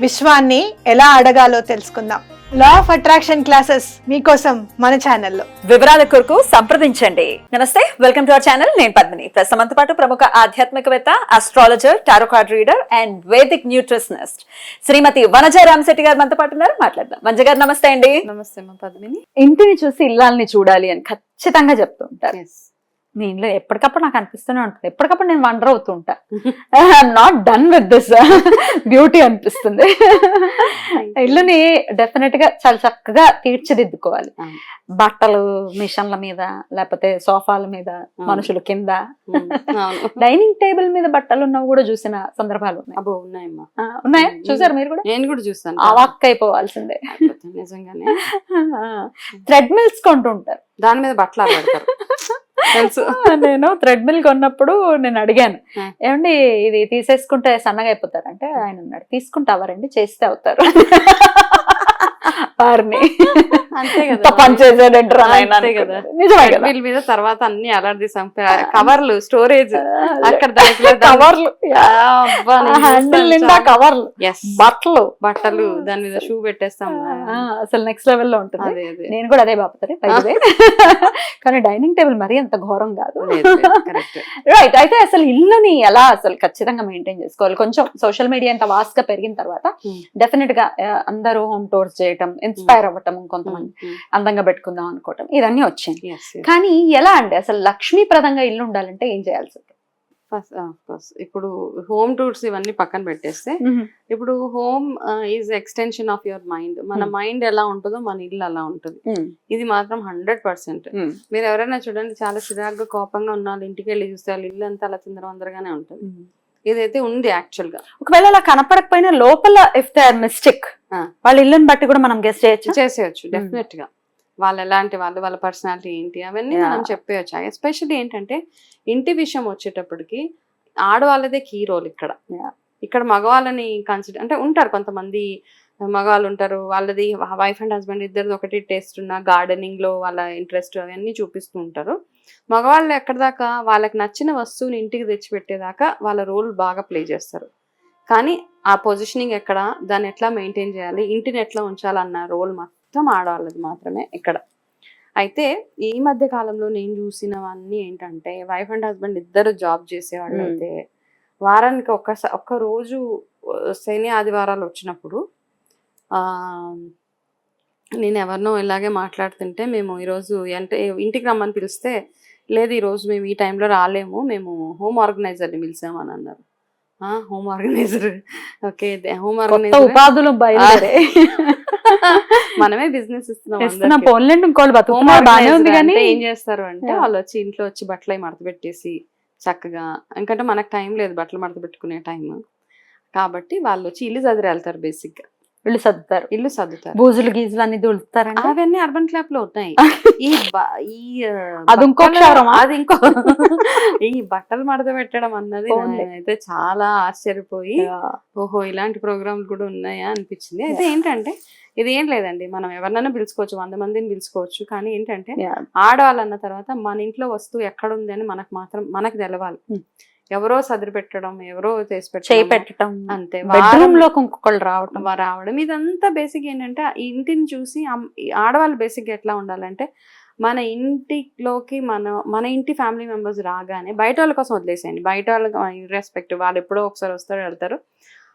విశ్వాన్ని ఎలా అడగాలో తెలుసుకుందాం. లా ఆఫ్ అట్రాక్షన్ క్లాసెస్ మీకోసం మన ఛానల్లో వివరాల కొరకు సంప్రదించండి. నమస్తే వెల్కమ్ టు అవర్ ఛానల్ నేను పద్మిని. ప్రస్తుతంతో పాటు ప్రముఖ ఆధ్యాత్మికవేత్త astrologer tarot card reader and Vedic nutritionist Shrimati Vanaja Ramasetti గారు మనతో పాటు ఉన్నారు. మాట్లాడదాం. వంజ గారు నమస్తే అండి. నమస్తే మా పద్మిని. ఇంటిని చూసి ఇల్లాలని చూడాలి అని ఖచ్చితంగా చెప్తూ ఉంటారు. మీ ఇంట్లో ఎప్పటికప్పుడు నాకు అనిపిస్తూనే ఉంటుంది. ఎప్పటికప్పుడు నేను వండర్ అవుతూ ఉంటా I'm not done with this beauty అనిపిస్తుంది ఇల్లుని డెఫినెట్గా చాలా చక్కగా తీర్చిదిద్దుకోవాలి. బట్టలు మిషన్ల మీద లేకపోతే సోఫాల మీద మనుషులు కింద. డైనింగ్ టేబుల్ మీద బట్టలు ఉన్నవి కూడా చూసిన సందర్భాలు ఉన్నాయి. అబ్బో ఉన్నాయమ్మా ఉన్నాయా. చూసారు మీరు కూడా? నేను కూడా చూస్తాను. అవాక్ అయిపోవాల్సిందే. నిజంగానే. థ్రెడ్ మిల్స్ కొంటూ ఉంటారు దాని మీద బట్టలు ఆడతారు తెలుసు. నేను థ్రెడ్ మిల్ కొన్నప్పుడు నేను అడిగాను. ఏమండి ఇది తీసేసుకుంటే సన్నగా అయిపోతారు అంటే ఆయన అన్నాడు తీసుకుంటావారండి చేస్తే అవుతారు. వారిని. అంతే అంతే వీళ్ళ మీద తర్వాత అన్ని అలాంటి తీసాం. కవర్లు స్టోరేజ్ అక్కడ కవర్లు. హ్యాండిల్ నిండా కవర్లు. బట్టలు. బట్టలు దాని మీద షూ పెట్టేస్తాం. అసలు నెక్స్ట్ లెవెల్లో ఉంటుంది. నేను కూడా అదే బాపుతారు కానీ డైనింగ్ టేబుల్ మరీ అంత ఘోరం కాదు. రైట్ అయితే అసలు ఇల్లుని ఎలా అసలు ఖచ్చితంగా మెయింటైన్ చేసుకోవాలి? కొంచెం సోషల్ మీడియా ఇంత వాస్ట్గా పెరిగిన తర్వాత Hmm. డెఫినెట్గా ఆ, అందరూ హోమ్ టూర్స్ చేయటం ఇన్స్పైర్ అవ్వటం కొంతమంది అందంగా పెట్టుకుందాం అనుకోవటం ఇవన్నీ వచ్చింది కానీ ఎలా అండి? అసలు లక్ష్మీప్రదంగా ఇల్లు ఉండాలంటే ఏం చేయాల్సి ఫస్ట్ ఇప్పుడు హోమ్ టూర్స్ ఇవన్నీ పక్కన పెట్టేస్తే ఇప్పుడు home is extension of your mind మన. మైండ్ ఎలా ఉంటుందో మన ఇల్లు అలా ఉంటుంది. ఇది మాత్రం హండ్రెడ్ పర్సెంట్ మీరు ఎవరైనా చూడండి చాలా చిరాగ్గా కోపంగా ఉన్న వాళ్ళు ఇంటికి వెళ్ళి చూస్తే వాళ్ళ ఇల్లు అంతా అలా చిందరవందరగానే ఉంటుంది. ఇదైతే ఉంది యాక్చువల్గా. ఒకవేళ అలా కనపడకపోయినా లోపల ఇఫ్ దే ఆర్ మిస్టేక్. వాళ్ళ ఇల్లుని బట్టి కూడా మనం గెస్ట్ చేయొచ్చు? చేసేయచ్చు డెఫినెట్గా. వాళ్ళు ఎలాంటి వాళ్ళు వాళ్ళ పర్సనాలిటీ ఏంటి అవన్నీ మనం. చెప్పేయచ్చు? ఎస్పెషల్లీ ఏంటంటే ఇంటి విషయం వచ్చేటప్పటికి ఆడవాళ్ళదే కీ రోల్ ఇక్కడ. ఇక్కడ మగవాళ్ళని కన్సిడర్ అంటే ఉంటారు కొంతమంది మగవాళ్ళు ఉంటారు వాళ్ళది వైఫ్ అండ్ హస్బెండ్ ఇద్దరిది ఒకటి టేస్ట్ ఉన్న గార్డెనింగ్లో వాళ్ళ ఇంట్రెస్ట్ అవన్నీ చూపిస్తూ ఉంటారు. మగవాళ్ళు ఎక్కడ దాకా వాళ్ళకి నచ్చిన వస్తువుని ఇంటికి తెచ్చిపెట్టేదాకా వాళ్ళ రోల్ బాగా ప్లే చేస్తారు. కానీ ఆ పొజిషనింగ్ ఎక్కడ? దాన్ని ఎట్లా మెయింటైన్ చేయాలి? ఇంటిని ఎట్లా ఉంచాలన్న రోల్ మొత్తం ఆడవాళ్ళది మాత్రమే ఇక్కడ. అయితే ఈ మధ్య కాలంలో నేను చూసినవన్నీ ఏంటంటే వైఫ్ అండ్ హస్బెండ్ ఇద్దరు జాబ్ చేసేవాళ్ళు. అయితే వారానికి ఒక ఒక్క రోజు ఆ, శని ఆదివారాలు వచ్చినప్పుడు ఆ నేను ఎవరినో ఇలాగే మాట్లాడుతుంటే మేము ఈరోజు అంటే ఇంటికి రమ్మని పిలిస్తే లేదు ఈరోజు మేము ఈ టైంలో రాలేము మేము హోమ్ ఆర్గనైజర్ని పిలిచాము అని అన్నారు home organiser. Okay home organiser. ఉపాధులు బయలుదేరే. మనమే బిజినెస్ ఇస్తున్నాం. పోన్లేండి ఇంకోళ్ళు హోమ్ ఆర్గనైజర్ ఏం చేస్తారు అంటే. వాళ్ళు వచ్చి ఇంట్లో వచ్చి బట్టలు మడత పెట్టేసి చక్కగా ఎందుకంటే మనకు టైం లేదు బట్టలు మడత పెట్టుకునే టైం కాబట్టి వాళ్ళు వచ్చి ఇల్లు చదిరి వెళ్తారు బేసిక్గా వీళ్ళు సర్దుతారు. ఇల్లు సర్దుతారు. బూజులు గీజులు అన్ని దులుతారండి అవన్నీ అర్బన్ క్లాప్లో ఉన్నాయి. ఈ అది ఇంకో? అది ఇంకో ఈ బట్టలు మడత పెట్టడం అన్నది. అయితే చాలా ఆశ్చర్యపోయి ఓహో ఇలాంటి ప్రోగ్రాంలు కూడా ఉన్నాయా అనిపించింది. అయితే ఏంటంటే ఇది ఏం లేదండి. మనం ఎవరినైనా పిలుచుకోవచ్చు వంద మందిని పిలుచుకోవచ్చు. కానీ ఏంటంటే. ఆడవాళ్ళన్న తర్వాత మన ఇంట్లో వస్తువు ఎక్కడ ఉంది అని మనకు మాత్రం మనకు తెలవాలి. ఎవరో సదిరి పెట్టడం ఎవరో చేసి పెట్టడం పెట్టడం అంతే. బెడ్రూమ్ వారం- లో ఇంకొకళ్ళు రావటం వా- రావడం. ఇదంతా బేసిక్ ఏంటంటే ఆ ఇంటిని చూసి ఆడవాళ్ళు బేసిక్ ఎట్లా ఉండాలంటే మన ఇంటిలోకి మన మన ఇంటి ఫ్యామిలీ మెంబర్స్ రాగానే బయట వాళ్ళ కోసం వదిలేసేయండి. బయట వాళ్ళకి రెస్పెక్ట్ వాళ్ళు ఎప్పుడో ఒకసారి వస్తారు వెళ్తారు.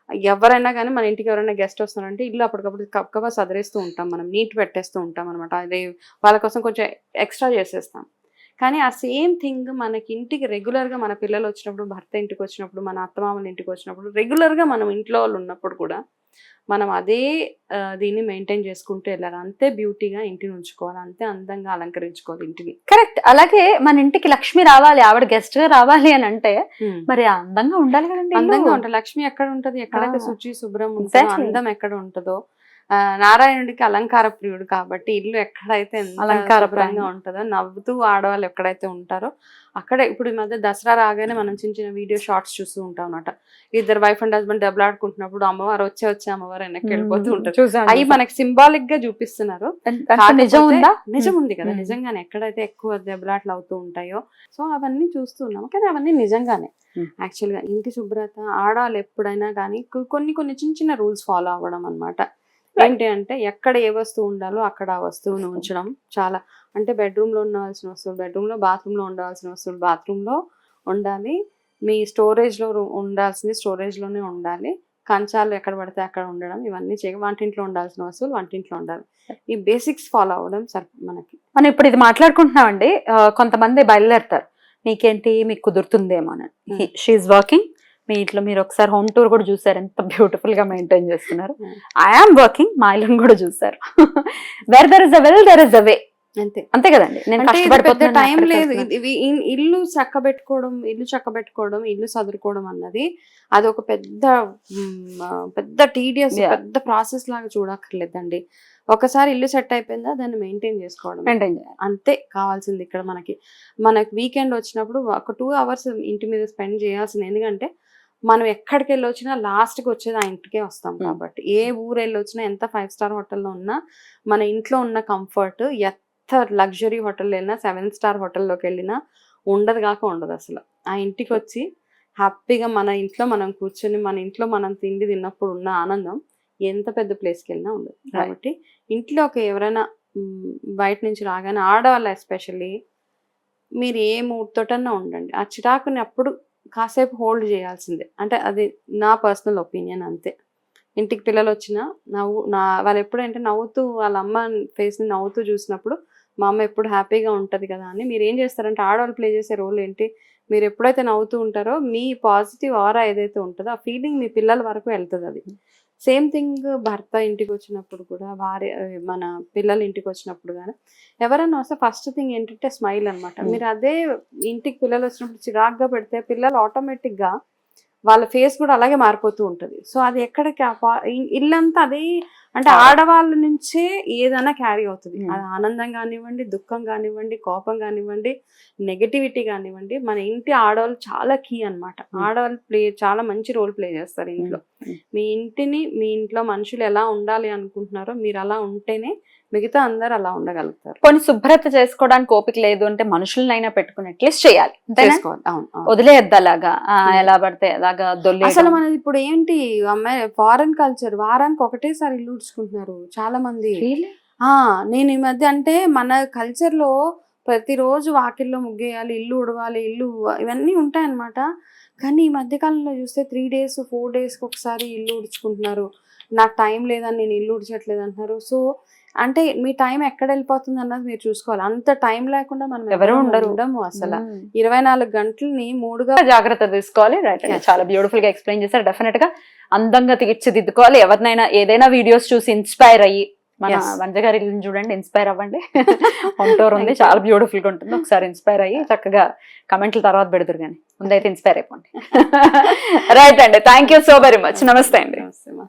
ఎవరైనా కానీ మన ఇంటికి ఎవరైనా గెస్ట్ వస్తున్నారంటే ఇల్లు అప్పటికప్పుడు కప్పగా సదిరేస్తూ ఉంటాం మనం నీట్ పెట్టేస్తూ ఉంటాం అనమాట అదే వాళ్ళ కోసం కొంచెం ఎక్స్ట్రా చేసేస్తాం. కానీ ఆ సేమ్ థింగ్ మనకి ఇంటికి రెగ్యులర్గా మన పిల్లలు వచ్చినప్పుడు భర్త ఇంటికి వచ్చినప్పుడు మన అత్తమామల ఇంటికి వచ్చినప్పుడు రెగ్యులర్గా మనం ఇంట్లో వాళ్ళు ఉన్నప్పుడు కూడా మనం అదే దీన్ని మెయింటైన్ చేసుకుంటూ వెళ్ళాలి అంతే బ్యూటీగా ఇంటిని ఉంచుకోవాలి అంతే అందంగా అలంకరించుకోవాలి ఇంటిని కరెక్ట్ అలాగే మన ఇంటికి లక్ష్మి రావాలి ఆవిడ గెస్ట్గా రావాలి అని అంటే మరి అందంగా ఉండాలి కదండి. అందంగా ఉంటుంది లక్ష్మి ఎక్కడ ఉంటది ఎక్కడైతే. శుచి శుభ్రం ఉంటుందో. అందం ఎక్కడ ఉంటుందో నారాయణుడికి అలంకార ప్రియుడు కాబట్టి ఇల్లు ఎక్కడైతే ఎంత అలంకార శుభ్రంగా ప్రాణి. ఉంటుందో నవ్వుతూ ఆడవాళ్ళు ఎక్కడైతే ఉంటారో అక్కడే ఇప్పుడు ఈ మధ్య దసరా రాగానే మనం చిన్న చిన్న వీడియో షార్ట్స్ చూస్తూ ఉంటాం అనమాట ఇద్దరు వైఫ్ అండ్ హస్బెండ్ దెబ్బలాడుకుంటున్నప్పుడు అమ్మవారు వచ్చే వచ్చే అమ్మవారు వెనక్కి వెళ్ళిపోతూ ఉంటారు. అవి. మనకి సింబాలిక్గా చూపిస్తున్నారు. నిజం ఉందా? నిజం ఉంది కదా. నిజంగానే ఎక్కడైతే ఎక్కువ దెబ్బలాట్లు అవుతూ ఉంటాయో. సో అవన్నీ చూస్తున్నాం కానీ అవన్నీ నిజంగానే. మ్మ్. యాక్చువల్గా ఇంటి శుభ్రత ఆడవాళ్ళు ఎప్పుడైనా కానీ కొన్ని కొన్ని చిన్న చిన్న రూల్స్ ఫాలో అవ్వడం అన్నమాట. ఏంటి అంటే ఎక్కడ ఏ వస్తువు ఉండాలో అక్కడ ఆ వస్తువును ఉంచడం. చాలా అంటే బెడ్రూమ్లో ఉండవలసిన వస్తువులు బెడ్రూమ్లో బాత్రూమ్లో ఉండవలసిన వస్తువులు బాత్రూమ్లో ఉండాలి. మీ స్టోరేజ్లో రు- ఉండాల్సింది స్టోరేజ్లోనే ఉండాలి. కంచాలు ఎక్కడ పడితే అక్కడ ఉండడం ఇవన్నీ చేయ వంటింట్లో ఉండాల్సిన వస్తువులు వంటింట్లో ఉండాలి. ఈ బేసిక్స్ ఫాలో అవ్వడం సరి మనకి. మనం ఇప్పుడు ఇది మాట్లాడుకుంటున్నామండి. కొంతమంది బయలుదేరుతారు. నీకేంటి? మీకు కుదురుతుందేమో అని. షీఈ్ వర్కింగ్ మీ ఇంట్లో మీరు ఒకసారి హోమ్ టూర్ కూడా చూసారు. ఎంత బ్యూటిఫుల్గా మెయింటైన్ చేస్తున్నారు. ఐఆమ్ వర్కింగ్ మా ఇల్లుని కూడా చూసారు. Where there is a well there is a way అంతే. అంతే కదండి. నేను టైం లేదు. ఇల్లు చక్కబెట్టుకోవడం ఇల్లు చక్కబెట్టుకోవడం ఇల్లు సదురుకోవడం అన్నది అది ఒక పెద్ద పెద్ద టీడియస్. పెద్ద ప్రాసెస్ లాగా చూడక్కర్లేదండి. ఒకసారి ఇల్లు సెట్ అయిపోయిందా దాన్ని మెయింటైన్ చేసుకోవడం మెయింటైన్ అంతే కావాల్సింది ఇక్కడ మనకి. మనకి వీకెండ్ వచ్చినప్పుడు ఒక టూ అవర్స్ ఇంటి మీద స్పెండ్ చేయాల్సింది. ఎందుకంటే మనం ఎక్కడికి వెళ్ళి వచ్చినా లాస్ట్కి వచ్చేది ఆ ఇంటికే వస్తాం. కాబట్టి. ఏ ఊరు వెళ్ళి వచ్చినా ఎంత ఫైవ్ స్టార్ హోటల్లో ఉన్నా మన ఇంట్లో ఉన్న కంఫర్ట్ ఎంత లగ్జరీ హోటల్ వెళ్ళినా సెవెన్ స్టార్ హోటల్లోకి వెళ్ళినా ఉండదు కాక ఉండదు అసలు. ఆ ఇంటికి వచ్చి హ్యాపీగా మన ఇంట్లో మనం కూర్చొని మన ఇంట్లో మనం తిండి తిన్నప్పుడు ఉన్న ఆనందం ఎంత పెద్ద ప్లేస్కి వెళ్ళినా ఉండదు కాబట్టి ఇంట్లోకి ఎవరైనా మ్, బయట నుంచి రాగానే ఆడవాళ్ళు ఎస్పెషల్లీ మీరు ఏ మూడ్తోటన్నా ఉండండి. ఆ చిరాకుని అప్పుడు కాసేపు హోల్డ్ చేయాల్సిందే. అంటే అది నా పర్సనల్ ఒపీనియన్ అంతే. ఇంటికి పిల్లలు వచ్చినా నవ్వు నా వాళ్ళు ఎప్పుడంటే నవ్వుతూ వాళ్ళ అమ్మ ఫేస్ని నవ్వుతూ చూసినప్పుడు మా అమ్మ ఎప్పుడు హ్యాపీగా ఉంటుంది కదా అని మీరు ఏం చేస్తారంటే ఆడవాళ్ళు ప్లే చేసే రోల్ ఏంటి? మీరు ఎప్పుడైతే నవ్వుతూ ఉంటారో మీ పాజిటివ్ ఆరా ఏదైతే ఉంటుందో ఆ ఫీలింగ్ మీ పిల్లల వరకు వెళ్తుంది అది సేమ్ థింగ్ భర్త ఇంటికి వచ్చినప్పుడు కూడా భార్య మన పిల్లలు ఇంటికి వచ్చినప్పుడు కానీ ఎవరైనా వస్తే ఫస్ట్ థింగ్ ఏంటంటే స్మైల్ అన్నమాట Hmm. మీరు అదే ఇంటికి పిల్లలు వచ్చినప్పుడు చిరాగ్గా పెడితే పిల్లలు ఆటోమేటిక్గా వాళ్ళ ఫేస్ కూడా అలాగే మారిపోతూ ఉంటుంది సో అది ఎక్కడికి ఇల్లంతా అదే అంటే. ఆడవాళ్ళ నుంచే ఏదైనా క్యారీ అవుతుంది. అది ఆనందం కానివ్వండి దుఃఖం కానివ్వండి కోపం కానివ్వండి నెగటివిటీ కానివ్వండి మన ఇంటి ఆడవాళ్ళు చాలా కీ అన్నమాట Hmm. ఆడవాళ్ళు ప్లే చాలా మంచి రోల్ ప్లే చేస్తారు ఇంట్లో. మీ ఇంటిని మీ ఇంట్లో మనుషులు ఎలా ఉండాలి అనుకుంటున్నారో మీరు అలా ఉంటేనే మిగతా అందరు అలా ఉండగలుగుతారు కొన్ని శుభ్రత చేసుకోవడానికి ఓపిక లేదు అంటే మనుషులనైనా పెట్టుకుని అట్లీస్ట్ చేయాలి. వదిలేయద్దు అలాగా. ఎలా పడితే అలాగా అసలు మనది ఇప్పుడు ఏంటి అమ్మాయి ఫారెన్ కల్చర్ వారానికి ఒకటేసారి ఇల్లు ఉడుచుకుంటున్నారు చాలా మంది ఆ నేను ఈ మధ్య అంటే మన కల్చర్లో ప్రతిరోజు వాకిల్లో ముగ్గేయాలి ఇల్లు ఉడవాలి ఇల్లు ఇవన్నీ ఉంటాయన్నమాట. కానీ ఈ మధ్య కాలంలో చూస్తే త్రీ డేస్ ఫోర్ డేస్కి ఒకసారి ఇల్లు ఉడుచుకుంటున్నారు. నాకు టైం లేదని నేను ఇల్లు ఉడిచట్లేదు అంటున్నారు. సో అంటే మీ టైం ఎక్కడ వెళ్ళిపోతుంది అన్నది మీరు చూసుకోవాలి. అంత టైం లేకుండా మనం ఎవరు ఉండరు. ఉండము అసలు. Hmm. ఇరవై నాలుగు గంటలని మూడుగా జాగ్రత్త తీసుకోవాలి. రైట్. చాలా బ్యూటిఫుల్గా ఎక్స్ప్లెయిన్ చేశారు. డెఫినెట్గా అందంగా తీర్చిదిద్దుకోవాలి. ఎవరినైనా ఏదైనా వీడియోస్ చూసి ఇన్స్పైర్ అయ్యి మన Yes. వంజ గారి ఇల్లుని చూడండి ఇన్స్పైర్ అవ్వండి. హోమ్ టూర్ ఉంది. చాలా బ్యూటిఫుల్గా ఉంటుంది. ఒకసారి ఇన్స్పైర్ అయ్యి చక్కగా కమెంట్ల తర్వాత పెడతారు కానీ ముందైతే ఇన్స్పైర్ అయిపోండి. రైట్ అండి. Thank you so very much నమస్తే అండి.